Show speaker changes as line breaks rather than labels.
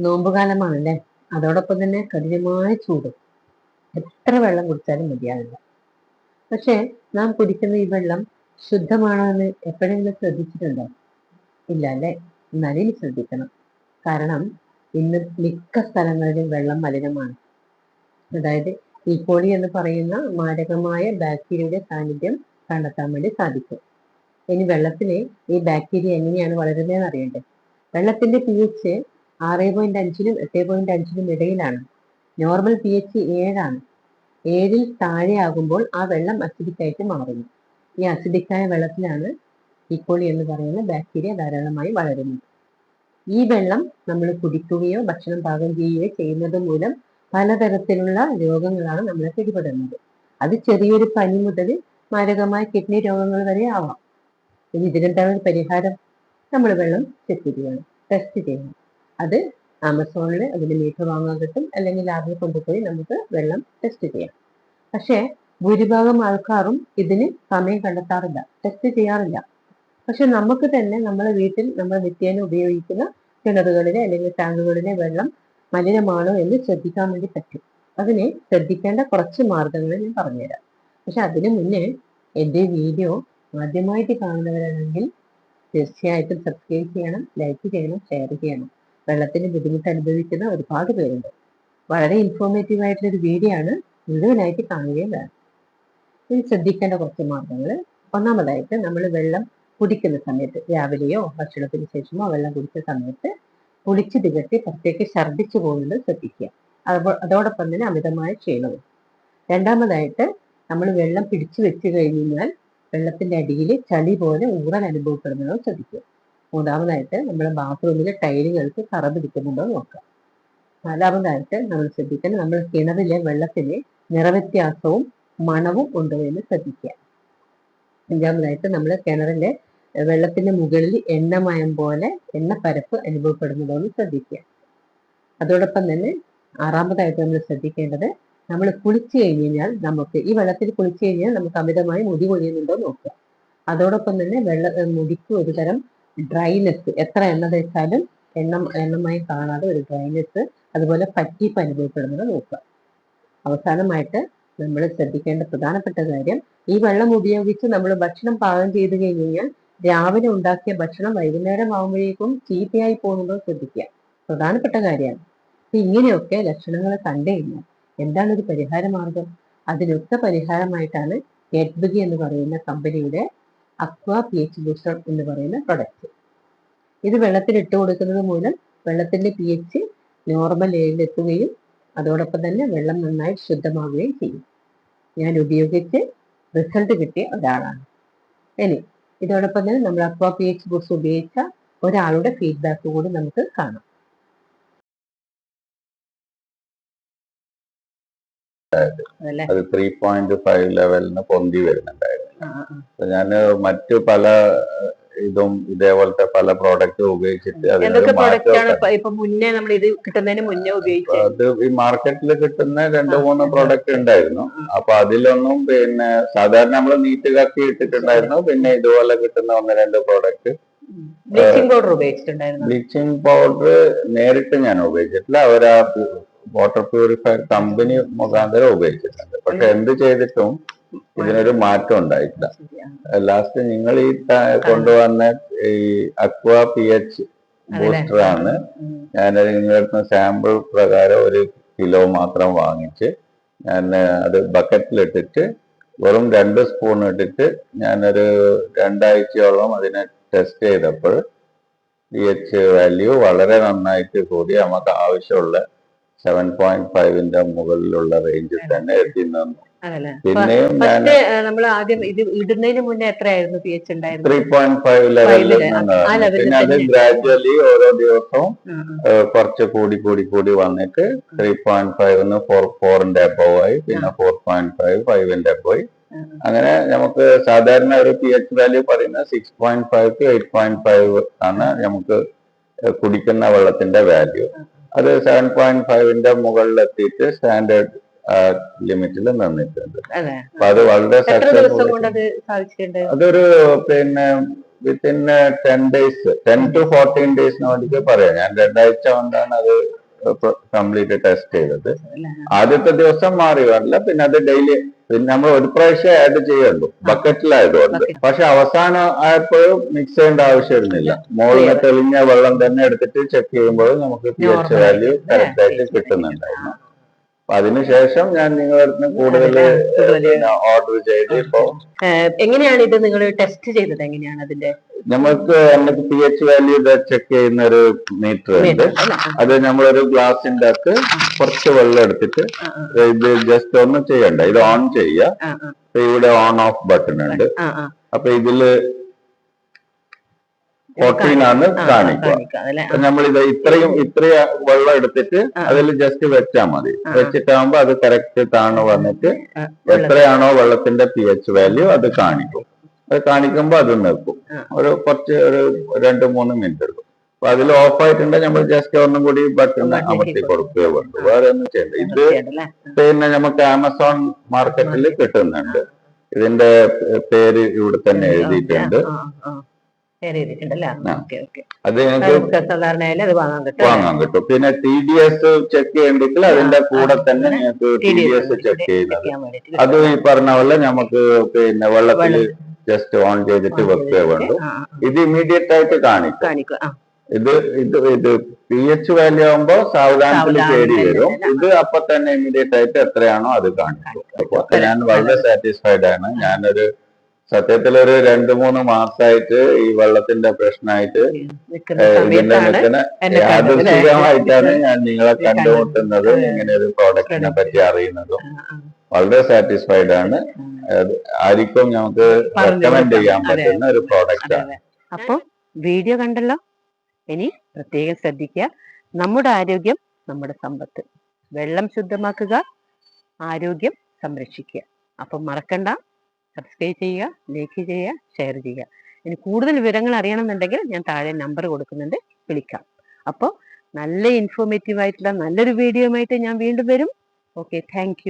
നോമ്പുകാലമാണല്ലേ? അതോടൊപ്പം തന്നെ കഠിനമായ ചൂട്. എത്ര വെള്ളം കുടിച്ചാലും മതിയാവില്ല. പക്ഷേ നാം കുടിക്കുന്ന ഈ വെള്ളം ശുദ്ധമാണോ എന്ന് എപ്പോഴെങ്കിലും ശ്രദ്ധിച്ചിട്ടുണ്ടോ? ഇല്ല അല്ലേ എന്നാലും ശ്രദ്ധിക്കണം. കാരണം ഇന്ന് മിക്ക സ്ഥലങ്ങളിലും വെള്ളം മലിനമാണ്. അതായത് ഈക്കോളി എന്ന് പറയുന്ന മാരകമായ ബാക്ടീരിയയുടെ സാന്നിധ്യം കണ്ടെത്താൻ വേണ്ടി സാധിക്കും. ഇനി വെള്ളത്തിലെ ഈ ബാക്ടീരിയ എങ്ങനെയാണ് വളരുന്നതെന്ന് അറിയണ്ടേ? വെള്ളത്തിന്റെ പി എച്ച് ആറ് പോയിന്റ് അഞ്ചിനും എട്ട് പോയിന്റ് അഞ്ചിനും ഇടയിലാണ്. നോർമൽ പി എച്ച് ഏഴാണ്. ഏഴിൽ താഴെയാകുമ്പോൾ ആ വെള്ളം അസിഡിക് ആയിട്ട് മാറുന്നു. ഈ അസിഡിക്കായ വെള്ളത്തിലാണ് ഇക്കോളി എന്ന് പറയുന്ന ബാക്ടീരിയ ധാരാളമായി വളരുന്നത്. ഈ വെള്ളം നമ്മൾ കുടിക്കുകയോ ഭക്ഷണം പാകം ചെയ്യുകയോ ചെയ്യുന്നത് മൂലം പലതരത്തിലുള്ള രോഗങ്ങളാണ് നമ്മളെ പിടിപെടുന്നത്. അത് ചെറിയൊരു പനി മുതൽ മാരകമായ കിഡ്നി രോഗങ്ങൾ വരെ ആവാം. ഇതിനെന്താണ് പരിഹാരം? നമ്മൾ വെള്ളം ചെക്ക് ടെസ്റ്റ് ചെയ്യണം അത് ആമസോണിൽ അതിന് മീറ്റർ വാങ്ങാൻ കിട്ടും. അല്ലെങ്കിൽ ലാബിൽ കൊണ്ടുപോയി നമുക്ക് വെള്ളം ടെസ്റ്റ് ചെയ്യാം. പക്ഷേ ഭൂരിഭാഗം ആൾക്കാരും ഇതിന് സമയം കണ്ടെത്താറില്ല. ടെസ്റ്റ് ചെയ്യാറില്ല. പക്ഷെ നമുക്ക് തന്നെ നമ്മുടെ വീട്ടിൽ നമ്മൾ നിത്യേന ഉപയോഗിക്കുന്ന കിണറുകളിലെ അല്ലെങ്കിൽ ടാങ്കുകളിലെ വെള്ളം മലിനമാണോ എന്ന് ശ്രദ്ധിക്കാൻ വേണ്ടി പറ്റും. അതിനെ ശ്രദ്ധിക്കേണ്ട കുറച്ച് മാർഗങ്ങൾ ഞാൻ പറഞ്ഞുതരാം. പക്ഷെ അതിനു മുന്നേ എന്റെ വീഡിയോ ആദ്യമായിട്ട് കാണുന്നവരാണെങ്കിൽ തീർച്ചയായിട്ടും സബ്സ്ക്രൈബ് ചെയ്യണം ലൈക്ക് ചെയ്യണം ഷെയർ ചെയ്യണം. വെള്ളത്തിന് ബുദ്ധിമുട്ട് അനുഭവിക്കുന്ന ഒരുപാട് പേരുണ്ട്. വളരെ ഇൻഫോർമേറ്റീവ് ആയിട്ടുള്ള ഒരു വീഡിയോ ആണ് മുഴുവനായിട്ട് കാണുകയും വേണം. ഇനി ശ്രദ്ധിക്കേണ്ട കുറച്ച് മാർഗങ്ങൾ ഒന്നാമതായിട്ട് നമ്മൾ വെള്ളം കുടിക്കുന്ന സമയത്ത് രാവിലെയോ ഭക്ഷണത്തിന് ശേഷമോ വെള്ളം കുടിച്ച സമയത്ത് കുളിച്ച് തികട്ടി പുറത്തേക്ക് ഛർദ്ദിച്ചു പോകുന്നത് ശ്രദ്ധിക്കുക. അതോ അതോടൊപ്പം തന്നെ അമിതമായ ക്ഷീണവും. രണ്ടാമതായിട്ട് നമ്മൾ വെള്ളം പിടിച്ചു വെച്ച് കഴിഞ്ഞാൽ വെള്ളത്തിന്റെ അടിയിൽ ചളി പോലെ ഊറൽ അനുഭവപ്പെടുന്നതോ ശ്രദ്ധിക്കുക. മൂന്നാമതായിട്ട് നമ്മൾ ബാത്റൂമിലെ ടൈലുകൾക്ക് കറ പിടിക്കുന്നുണ്ടോ നോക്കുക നാലാമതായിട്ട് നമ്മൾ ശ്രദ്ധിക്കണം നമ്മൾ കിണറിലെ വെള്ളത്തിന് നിറവ്യത്യാസവും മണവും ഉണ്ടോ എന്ന് ശ്രദ്ധിക്കുക. അഞ്ചാമതായിട്ട് നമ്മൾ കിണറിലെ വെള്ളത്തിന്റെ മുകളിൽ എണ്ണമയം പോലെ എണ്ണപ്പരപ്പ് അനുഭവപ്പെടുന്നുണ്ടോ എന്ന് ശ്രദ്ധിക്കുക. അതോടൊപ്പം തന്നെ ആറാമതായിട്ട് നമ്മൾ ശ്രദ്ധിക്കേണ്ടത് നമ്മൾ കുളിച്ചു കഴിഞ്ഞ് കഴിഞ്ഞാൽ നമുക്ക് ഈ വെള്ളത്തിൽ കുളിച്ചു കഴിഞ്ഞാൽ നമുക്ക് അമിതമായി മുടി കൊഴിയുന്നുണ്ടോ നോക്കുക. അതോടൊപ്പം തന്നെ വെള്ള മുടിക്ക് ഒരു തരം ഡ്രൈനെസ് എത്ര എണ്ണ തേച്ചാലും എണ്ണ എണ്ണമായി കാണാതെ ഒരു ഡ്രൈനെസ് അതുപോലെ പറ്റിപ്പ് അനുഭവപ്പെടുന്നത് നോക്കുക. അവസാനമായിട്ട് നമ്മൾ ശ്രദ്ധിക്കേണ്ട പ്രധാനപ്പെട്ട കാര്യം ഈ വെള്ളം ഉപയോഗിച്ച് നമ്മൾ ഭക്ഷണം പാകം ചെയ്തു കഴിഞ്ഞ് കഴിഞ്ഞാൽ രാവിലെ ഉണ്ടാക്കിയ ഭക്ഷണം വൈകുന്നേരം ആകുമ്പോഴേക്കും ചീത്തയായി പോകുന്നത് ശ്രദ്ധിക്കുക. പ്രധാനപ്പെട്ട കാര്യമാണ്. ഇങ്ങനെയൊക്കെ ലക്ഷണങ്ങൾ കണ്ടു കഴിഞ്ഞാൽ എന്താണ് ഒരു പരിഹാര മാർഗം അതിനൊക്കെ പരിഹാരമായിട്ടാണ് ഗെറ്റ്ബഗി എന്ന് പറയുന്ന കമ്പനിയുടെ അക്വ പി എച്ച് ബൂസ്റ്റർ എന്ന് പറയുന്ന പ്രൊഡക്റ്റ് ഇത് വെള്ളത്തിൽ ഇട്ട് കൊടുക്കുന്നത് മൂലം വെള്ളത്തിന്റെ പി എച്ച് നോർമൽ ഏഴിലെത്തുകയും അതോടൊപ്പം തന്നെ വെള്ളം നന്നായി ശുദ്ധമാവുകയും ചെയ്യും. ഞാൻ ഉപയോഗിച്ച് റിസൾട്ട് കിട്ടിയ ഒരാളാണ്. ഇനി ഇതോടൊപ്പം തന്നെ നമ്മൾ അക്വ പി എച്ച് ബൂസ്റ്റർ ഉപയോഗിച്ച ഒരാളുടെ ഫീഡ്ബാക്ക് കൂടി നമുക്ക് കാണാം.
അത് ത്രീ പോയിന്റ് ഫൈവ് ലെവലിന് പൊന്തി വരുന്നുണ്ടായിരുന്നു. ഞാൻ മറ്റു പല ഇതും ഇതേപോലത്തെ പല പ്രോഡക്റ്റും ഉപയോഗിച്ചിട്ട്
എന്തൊക്കെ ഇപ്പൊ മുന്നേ നമ്മൾ ഇത് കിട്ടുന്നതിന് മുന്നേ ഉപയോഗിച്ചത്
അത് ഈ മാർക്കറ്റിൽ കിട്ടുന്ന രണ്ട് മൂന്ന് പ്രോഡക്റ്റ് ഉണ്ടായിരുന്നു. അപ്പൊ അതിലൊന്നും പിന്നെ സാധാരണ നമ്മൾ നീറ്റ് കക്കി ഇട്ടിട്ടുണ്ടായിരുന്നു. പിന്നെ ഇതുപോലെ കിട്ടുന്ന ഒന്ന് രണ്ട് പ്രോഡക്റ്റ്
ബ്ലീച്ചിങ് പൗഡർ ഉപയോഗിച്ചിട്ടുണ്ടായിരുന്നു?
ബ്ലീച്ചിങ് പൗഡർ നേരിട്ട് ഞാൻ ഉപയോഗിച്ചിട്ടില്ല. അവരാ വാട്ടർ പ്യൂരിഫയർ കമ്പനി മുഖാന്തരം ഉപയോഗിച്ചിട്ടുണ്ട്. പക്ഷെ എന്ത് ചെയ്തിട്ടും ഇതിനൊരു മാറ്റം ഉണ്ടായിട്ടില്ല. ലാസ്റ്റ് നിങ്ങൾ ഈ കൊണ്ടുവന്ന ഈ അക്വ പി എച്ച് ബൂസ്റ്റർ ആണ് ഞാൻ നിങ്ങളുടെ സാമ്പിൾ പ്രകാരം ഒരു കിലോ മാത്രം വാങ്ങിച്ച് ഞാൻ അത് ബക്കറ്റിലിട്ടിട്ട് വെറും രണ്ട് സ്പൂൺ ഇട്ടിട്ട് ഞാനൊരു രണ്ടാഴ്ചയോളം അതിനെ ടെസ്റ്റ് ചെയ്തപ്പോൾ പി എച്ച് വാല്യൂ വളരെ നന്നായിട്ട് കൂടി നമുക്ക് ആവശ്യമുള്ള സെവൻ പോയിന്റ് ഫൈവിന്റെ മുകളിലുള്ള റേഞ്ചിൽ തന്നെ എത്തി നിന്നു. പിന്നെയും ഞാൻ
നമ്മൾ ആദ്യം ഇത് ഇടുന്നതിന് മുന്നേ എത്രയായിരുന്നു P H
three point five ലെവലിൽ പിന്നെ അത്. ഗ്രാജുവലി ഓരോ ദിവസവും. കുറച്ച് കൂടി കൂടി കൂടി വന്നിട്ട് ത്രീ പോയിന്റ് ഫൈവ് ഫോർ ഫോറിന്റെ അബവ് ആയി പിന്നെ ഫോർ പോയിന്റ് ഫൈവ് ഫൈവിന്റെ അബവ് ആയി. അങ്ങനെ നമുക്ക് സാധാരണ ഒരു പി എച്ച് വാല്യൂ പറയുന്നത് six point five to eight point five ആണ് നമുക്ക് കുടിക്കുന്ന വെള്ളത്തിന്റെ വാല്യൂ അത് സെവൻ പോയിന്റ് ഫൈവിന്റെ മുകളിൽ എത്തിയിട്ട് സ്റ്റാൻഡേർഡ് ലിമിറ്റിൽ നിന്നിട്ടുണ്ട്. അപ്പൊ അത് വളരെ സക്സസ്ഫുൾ അതൊരു പിന്നെ within ten days ten to fourteen ഡേയ്സിന് വേണ്ടിയിട്ട് പറയാം. ഞാൻ രണ്ടാഴ്ച കൊണ്ടാണ് അത് കംപ്ലീറ്റ് ടെസ്റ്റ് ചെയ്തത്. ആദ്യത്തെ ദിവസം മാറി വരില്ല. പിന്നെ അത് ഡെയിലി പിന്നെ നമ്മൾ ഒരു പ്രാവശ്യം ആഡ് ചെയ്യുള്ളൂ. ബക്കറ്റിലായതുകൊണ്ട്. പക്ഷെ അവസാനം ആയപ്പോഴും മിക്സ് ചെയ്യേണ്ട ആവശ്യമില്ല മുകളിൽ തെളിഞ്ഞ വെള്ളം തന്നെ എടുത്തിട്ട് ചെക്ക് ചെയ്യുമ്പോൾ നമുക്ക് പി എച്ച് വാല്യൂ
ആയിട്ട്
കറക്റ്റ് ആയിട്ട്
അല്ലേ?
കിട്ടുന്നുണ്ടായിരുന്നു. അപ്പൊ അതിനുശേഷം ഞാൻ നിങ്ങളുടെ അടുത്ത് കൂടുതൽ ഓർഡർ ചെയ്ത് ഇപ്പോ
എങ്ങനെയാണ് ഇത് നിങ്ങൾ ടെസ്റ്റ് ചെയ്തത്? എങ്ങനെയാണ് അതിന്റെ?
നമുക്ക് നമുക്ക് പി എച്ച് വാല്യൂ ചെക്ക് ചെയ്യുന്ന ഒരു മീറ്റർ ഉണ്ട്. അത് നമ്മളൊരു ഗ്ലാസിന്റെ അകത്ത് കുറച്ച് വെള്ളം എടുത്തിട്ട് ഇത് ജസ്റ്റ് ഒന്ന് ചെയ്യണ്ട. ഇത് ഓൺ ചെയ്യുക. ഇവിടെ ഓൺ ഓഫ് ബട്ടൺ ഉണ്ട്. അപ്പൊ ഇതിൽ ആണ് കാണിക്കുക. നമ്മൾ ഇത് ഇത്രയും ഇത്രയും വെള്ളം എടുത്തിട്ട്. അതിൽ ജസ്റ്റ് വെച്ചാൽ മതി. വെച്ചിട്ടാകുമ്പോ അത് കറക്റ്റ് താണു വന്നിട്ട് എത്രയാണോ വെള്ളത്തിന്റെ പി എച്ച് വാല്യൂ അത് കാണിക്കും. അത് കാണിക്കുമ്പോ അത് നിർത്തും. ഒരു കുറച്ച് ഒരു രണ്ട് മൂന്ന് മിനിറ്റ് എടുക്കും. അപ്പൊ അതിൽ ഓഫ് ആയിട്ടുണ്ടെങ്കിൽ നമ്മൾ ജസ്റ്റ് ഒന്നും കൂടി ബട്ടൺ അമർത്തി
കൊടുക്കുക
കൊടുക്കുകയോ വേണ്ടു വേറെ ഒന്നും ചെയ്യണ്ട. ഇത് പിന്നെ നമുക്ക് ആമസോൺ മാർക്കറ്റിൽ കിട്ടുന്നുണ്ട്. ഇതിന്റെ പേര് ഇവിടെ തന്നെ എഴുതിയിട്ടുണ്ട്. അത് ഞങ്ങൾക്ക്
വാങ്ങാൻ കിട്ടും?
പിന്നെ ടി ഡി എസ് ചെക്ക് ചെയ്യണ്ടെങ്കിൽ അതിന്റെ കൂടെ തന്നെ നിങ്ങൾക്ക് ടി ഡി എസ് ചെക്ക് ചെയ്യുന്നത് അത് ഈ പറഞ്ഞ പോലെ നമുക്ക് പിന്നെ വെള്ളത്തിൽ ജസ്റ്റ് ഓൺ ചെയ്തിട്ട് വെക്കുക വേണ്ടു. ഇത് ഇമ്മീഡിയറ്റ് ആയിട്ട് കാണിക്കും. ഇത് ഇത് ഇത് പി എച്ച് വാല്യൂ ആകുമ്പോ സാവധാനത്തിൽ
സാവധാനം
കയറി വരും. ഇത് അപ്പൊ തന്നെ ഇമ്മീഡിയറ്റ് ആയിട്ട് എത്രയാണോ അത് കാണിക്കും. അപ്പൊ ഞാൻ വളരെ സാറ്റിസ്ഫൈഡ് ആണ്. ഞാനൊരു സത്യത്തിൽ ഒരു രണ്ടു മൂന്ന് മാസമായിട്ട് ഈ വെള്ളത്തിന്റെ പ്രശ്നമായിട്ട്? യാദൃശ്ചികമായിട്ടാണ് ഞാൻ നിങ്ങളെ കണ്ടുമുട്ടുന്നത്. ഇങ്ങനെ ഒരു പ്രോഡക്റ്റിനെ പറ്റി അറിയുന്നതും. വളരെ സാറ്റിസ്ഫൈഡ് ആണ്. ആർക്കും നമുക്ക് റെക്കമെൻഡ് ചെയ്യാൻ. പറ്റുന്ന ഒരു പ്രോഡക്റ്റ് ആണ്.
അപ്പൊ വീഡിയോ കണ്ടല്ലോ? ഇനി പ്രത്യേകം ശ്രദ്ധിക്കുക. നമ്മുടെ ആരോഗ്യം നമ്മുടെ സമ്പത്ത്. വെള്ളം ശുദ്ധമാക്കുക ആരോഗ്യം സംരക്ഷിക്കുക. അപ്പം മറക്കണ്ട. സബ്സ്ക്രൈബ് ചെയ്യുക ലൈക്ക് ചെയ്യുക ഷെയർ ചെയ്യുക. ഇനി കൂടുതൽ വിവരങ്ങൾ അറിയണമെന്നുണ്ടെങ്കിൽ ഞാൻ താഴെ നമ്പർ കൊടുക്കുന്നുണ്ട് വിളിക്കാം. അപ്പോൾ നല്ല ഇൻഫോർമേറ്റീവ് ആയിട്ടുള്ള നല്ലൊരു വീഡിയോ ആയിട്ട് ഞാൻ വീണ്ടും വരും. Okay thank